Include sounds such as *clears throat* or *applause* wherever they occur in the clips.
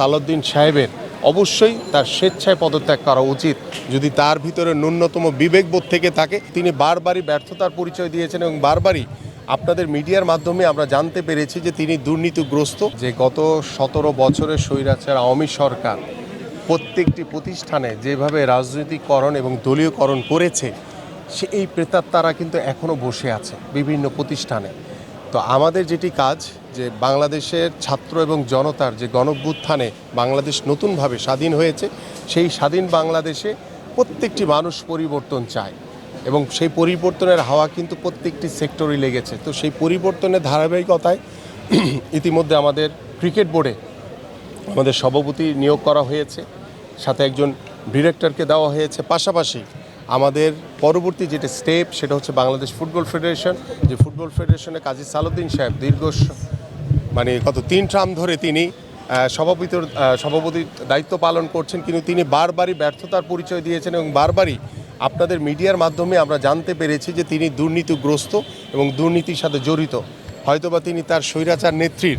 সালাউদ্দিন সাহেবের অবশ্যই তার স্বেচ্ছায় পদত্যাগ করা উচিত। যদি তার ভিতরে ন্যূনতম বিবেকবোধ থেকে থাকে, তিনি বারবারই ব্যর্থতার পরিচয় দিয়েছেন এবং বারবারই আপনাদের মিডিয়ার মাধ্যমে আমরা জানতে পেরেছি যে তিনি দুর্নীতিগ্রস্ত। যে গত সতেরো বছরের স্বৈরাচার আওয়ামী সরকার প্রত্যেকটি প্রতিষ্ঠানে যেভাবে রাজনৈতিককরণ এবং দলীয়করণ করেছে, সে এই প্রেতাত্মারা কিন্তু এখনও বসে আছে বিভিন্ন প্রতিষ্ঠানে। তো আমাদের যেটি কাজ যে বাংলাদেশের ছাত্র এবং জনতার যে গণভ্যুত্থানে বাংলাদেশ নতুনভাবে স্বাধীন হয়েছে, সেই স্বাধীন বাংলাদেশে প্রত্যেকটি মানুষ পরিবর্তন চায় এবং সেই পরিবর্তনের হাওয়া কিন্তু প্রত্যেকটি সেক্টরই লেগেছে। তো সেই পরিবর্তনের ধারাবাহিকতায় *clears throat* ইতিমধ্যে আমাদের ক্রিকেট বোর্ডে আমাদের সভাপতি নিয়োগ করা হয়েছে, সাথে একজন ডিরেক্টরকে দেওয়া হয়েছে। পাশাপাশি আমাদের পরবর্তী যেটা স্টেপ, সেটা হচ্ছে বাংলাদেশ ফুটবল ফেডারেশন। যে ফুটবল ফেডারেশনে কাজী সালুদ্দিন সাহেব দীর্ঘ মানে গত তিন ট্রাম ধরে তিনি সভাপতির সভাপতির দায়িত্ব পালন করছেন কিন্তু তিনি বারবারই ব্যর্থতার পরিচয় দিয়েছেন এবং বারবারই আপনাদের মিডিয়ার মাধ্যমে আমরা জানতে পেরেছি যে তিনি দুর্নীতিগ্রস্ত এবং দুর্নীতির সাথে জড়িত। হয়তোবা তিনি তার স্বৈরাচার নেত্রীর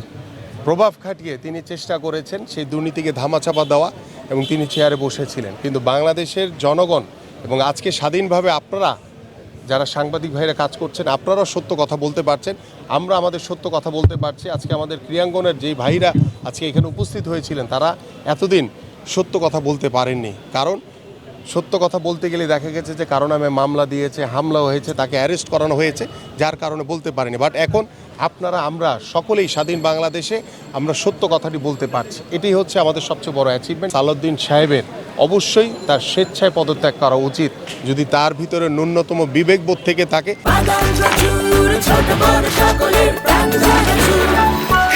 প্রভাব খাটিয়ে তিনি চেষ্টা করেছেন সেই দুর্নীতিকে ধামাচাপা দেওয়া এবং তিনি চেয়ারে বসেছিলেন। কিন্তু বাংলাদেশের জনগণ এবং আজকে স্বাধীনভাবে আপনারা যারা সাংবাদিক ভাইরা কাজ করছেন, আপনারাও সত্য কথা বলতে পারছেন। আমরা আমাদের সত্য কথা বলতে পারছি। আজকে আমাদের ক্রিয়াঙ্গনের যেই ভাইরা আজকে এখানে উপস্থিত হয়েছিলেন, তারা এতদিন সত্য কথা বলতে পারেননি। কারণ সত্য কথা বলতে গেলে দেখা গেছে যে কারও নামে মামলা দিয়েছে, হামলা হয়েছে, তাকে অ্যারেস্ট করানো হয়েছে, যার কারণে বলতে পারেনি। বাট এখন আপনারা, আমরা সকলেই স্বাধীন বাংলাদেশে আমরা সত্য কথাটি বলতে পারছি। এটি হচ্ছে আমাদের সবচেয়ে বড় অ্যাচিভমেন্ট সালাউদ্দিন সাহেবের অবশ্যই তার স্বেচ্ছায় পদত্যাগ করা উচিত। যদি তার ভিতরে ন্যূনতম বিবেকবোধ থেকে থাকে।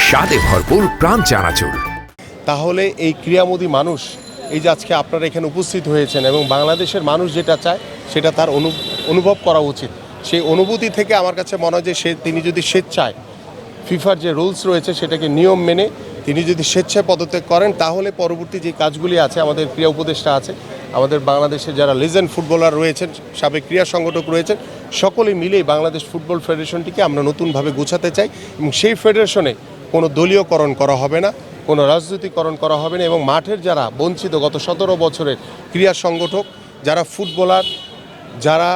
স্বাদে ভরপুর প্রাণ চানাচুর। তাহলে এই ক্রিয়ামোদী মানুষ এই যে আজকে আপনারা এখানে উপস্থিত হয়েছেন এবং বাংলাদেশের মানুষ যেটা চায় সেটা তার অনু অনুভব করা উচিত। সেই অনুভূতি থেকে আমার কাছে মনে হয় যে সে তিনি যদি স্বেচ্ছায় ফিফার যে রুলস রয়েছে সেটাকে নিয়ম মেনে তিনি যদি স্বেচ্ছায় পদত্যাগ করেন, তাহলে পরবর্তী যে কাজগুলি আছে, আমাদের ক্রিয়া উপদেষ্টা আছে, আমাদের বাংলাদেশে যারা লিজেন্ড ফুটবলার রয়েছেন, সাবেক ক্রীড়া সংগঠক রয়েছেন, সকলে মিলেই বাংলাদেশ ফুটবল ফেডারেশনটিকে আমরা নতুনভাবে গোছাতে চাই এবং সেই ফেডারেশনে কোনো দলীয়করণ করা হবে না, কোনো রাজনীতিকরণ করা হবে না এবং মাঠের যারা বঞ্চিত গত সতেরো বছরের ক্রীড়া সংগঠক, যারা ফুটবলার যারা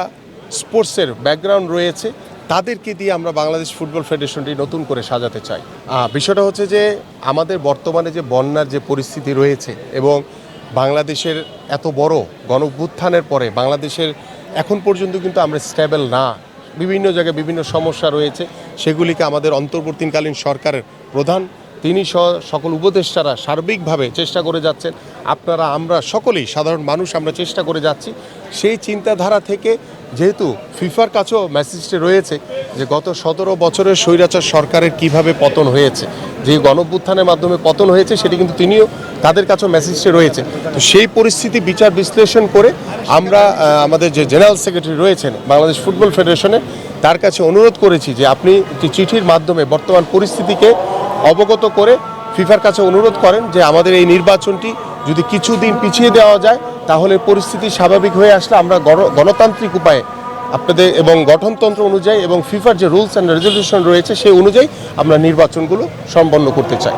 স্পোর্টসের ব্যাকগ্রাউন্ড রয়েছে তাদেরকে দিয়ে আমরা বাংলাদেশ ফুটবল ফেডারেশনটি নতুন করে সাজাতে চাই। বিষয়টা হচ্ছে যে আমাদের বর্তমানে যে বন্যার যে পরিস্থিতি রয়েছে এবং বাংলাদেশের এত বড় গণভ্যুত্থানের পরে বাংলাদেশের এখন পর্যন্ত কিন্তু আমরা স্টেবল না। বিভিন্ন জায়গায় বিভিন্ন সমস্যা রয়েছে, সেগুলিকে আমাদের অন্তর্বর্তীকালীন সরকারের প্রধান, তিনি সকল উপদেষ্টারা সার্বিকভাবে চেষ্টা করে যাচ্ছেন। আপনারা, আমরা সকলেই সাধারণ মানুষ, আমরা চেষ্টা করে যাচ্ছি। সেই চিন্তাধারা থেকে যেহেতু ফিফার কাছেও মেসেজটি রয়েছে যে গত সতেরো বছরের স্বৈরাচার সরকারের কীভাবে পতন হয়েছে, যে গণভ্যুত্থানের মাধ্যমে পতন হয়েছে সেটি কিন্তু তিনিও তাদের কাছেও মেসেজটি রয়েছে। তো সেই পরিস্থিতি বিচার বিশ্লেষণ করে আমরা আমাদের যে জেনারেল সেক্রেটারি রয়েছেন বাংলাদেশ ফুটবল ফেডারেশনের তার কাছে অনুরোধ করেছি যে আপনি একটি চিঠির মাধ্যমে বর্তমান পরিস্থিতিকে অবগত করে ফিফার কাছে অনুরোধ করেন যে আমাদের এই নির্বাচনটি যদি কিছুদিন পিছিয়ে দেওয়া যায়, তাহলে পরিস্থিতি স্বাভাবিক হয়ে আসলে আমরা গণ- গণতান্ত্রিক উপায়ে আপনাদের এবং গঠনতন্ত্র অনুযায়ী এবং ফিফার যে রুলস অ্যান্ড রেজলিউশন রয়েছে, সেই অনুযায়ী আমরা নির্বাচনগুলো সম্পন্ন করতে চাই।